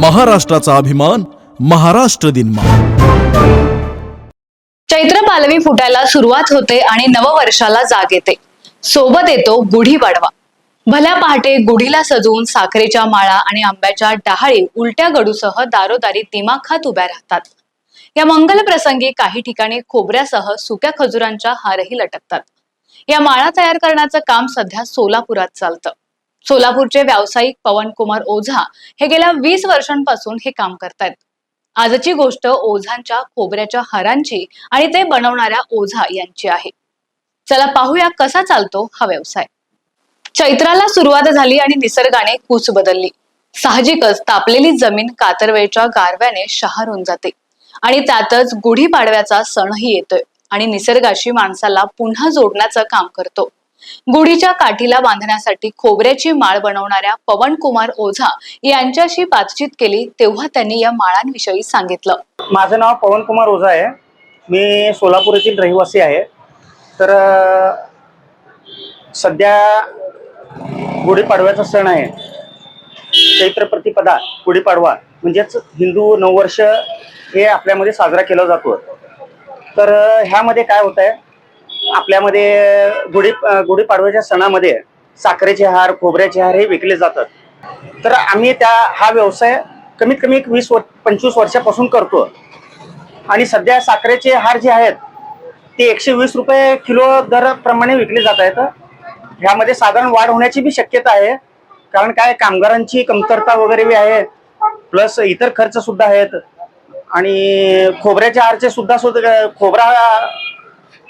महाराष्ट्राचा अभिमान महाराष्ट्र दिन चैत्र पालवी फुटायला सुरुवात होते आणि नववर्षाला जाग येते. सोबत येतो गुढी पाडवा भल्या पहाटे गुढीला सजवून साखरेच्या माळा आणि आंब्याच्या डहाळी उलट्या गडूसह दारोदारी दिमाखात उभ्या राहतात. या मंगल प्रसंगी काही ठिकाणी खोबऱ्यासह सुक्या खजुरांच्या हारही लटकतात. या माळा तयार करण्याचं काम सध्या सोलापुरात चालतं. सोलापूरचे व्यावसायिक पवन कुमार ओझा हे गेल्या वीस वर्षांपासून हे काम करतायत. आजची गोष्ट ओझांच्या खोबऱ्याच्या हारांची आणि ते बनवणाऱ्या ओझा यांची आहे. चला पाहूया कसा चालतो हा व्यवसाय. चैत्राला सुरुवात झाली आणि निसर्गाने कूच बदलली. साहजिकच तापलेली जमीन कातरवेळच्या गारव्याने शहारून जाते. आणि त्यातच गुढीपाडव्याचा सणही येतोय आणि निसर्गाशी माणसाला पुन्हा जोडण्याचं काम करतो. गुढीच्या काठीला बांधण्यासाठी खोबऱ्याची माळ बनवणाऱ्या पवन कुमार ओझा यांच्याशी बातचीत केली तेव्हा त्यांनी या माळांविषयी सांगितलं. माझं नाव पवन कुमार ओझा आहे. मी सोलापूर येथील रहिवासी आहे. तर सध्या गुढीपाडव्याचा सण आहे. चैत्र प्रतिपदा गुढीपाडवा म्हणजेच हिंदू नववर्ष हे आपल्यामध्ये साजरा केला जातो. तर ह्यामध्ये काय होत आहे आपल्यामध्ये गुढी गुढीपाडव्याच्या सणामध्ये साखरेचे हार खोबऱ्याचे हार हे विकले जातात. तर आम्ही त्या हा व्यवसाय कमीत कमी एक वीस वर पंचवीस वर्षापासून करतो आणि सध्या साखरेचे हार जे आहेत ते एकशे वीस रुपये किलो दरप्रमाणे विकले जात आहेत. ह्यामध्ये साधारण वाढ होण्याची बी शक्यता आहे. कारण काय कामगारांची कमतरता वगैरे बी आहे. प्लस इतर खर्च सुद्धा आहेत. आणि खोबऱ्याच्या हारचे सुद्धा सुद्धा खोबरा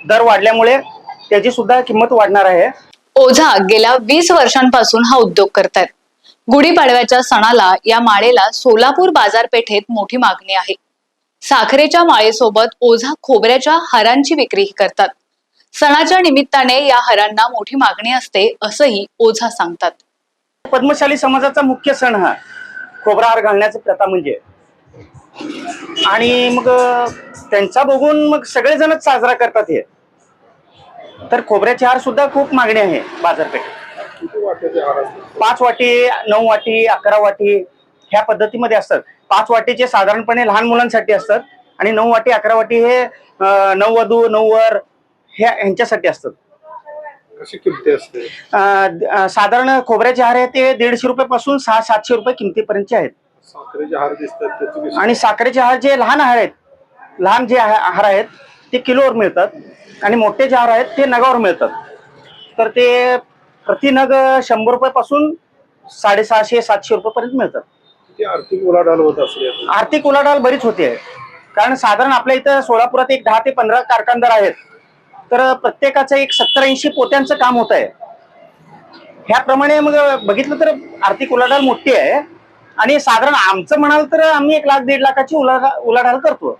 दर वाढल्यामुळे त्याची सुद्धा किंमत वाढणार आहे. ओझा गेल्या वीस वर्षांपासून हा उद्योग करतायत. गुढीपाडव्याच्या सणाला या माळेला सोलापूर बाजारपेठेत मोठी मागणी आहे. साखरेच्या माळेसोबत ओझा खोबऱ्याच्या हारांची विक्रीही करतात. सणाच्या निमित्ताने या हारांना मोठी मागणी असते असंही ओझा सांगतात. पद्मशाली समाजाचा मुख्य सण हा. खोबरा हार घालण्याचा प्रथा म्हणजे. आणि मग त्यांचा बघून मग सगळेजणच साजरा करतात हे. तर खोबऱ्याचे हार सुद्धा खूप मागणी आहे बाजारपेठेत. पाच वाटी नऊ वाटी अकरा वाटी ह्या पद्धतीमध्ये असतात. पाच वाटीचे साधारणपणे लहान मुलांसाठी असतात आणि नऊ वाटी अकरा वाटी हे अ, नववधू नववर ह्या ह्यांच्यासाठी असतात. साधारण खोबऱ्याचे हार आहे ते दीडशे रुपये पासून सहा सातशे रुपये किमतीपर्यंतचे आहेत. साखरेचे हार दिसतात त्याची कशी? आणि साखरेचे हार जे लहान हार आहेत लहान जे हार आहेत ते किलोवर मिळतात आणि मोठे जे हार आहेत ते नगावर मिळतात. तर ते प्रति नग शंभर रुपयापासून साडेसहाशे सातशे रुपयेपर्यंत मिळतात. किती आर्थिक उलाढाल होत असते यातून? आर्थिक उलाढाल बरीच होते कारण साधारण आपल्या इथं सोलापुरात एक दहा ते पंधरा कारखानदार आहेत. तर प्रत्येकाचं एक सत्तर ऐंशी पोत्यांचं काम होत आहे. ह्याप्रमाणे मग बघितलं तर आर्थिक उलाढाल मोठी आहे. आणि साधारण आमचं म्हणाल तर आम्ही एक लाख दीड लाखाची उलाढाल उलाढाल करतो.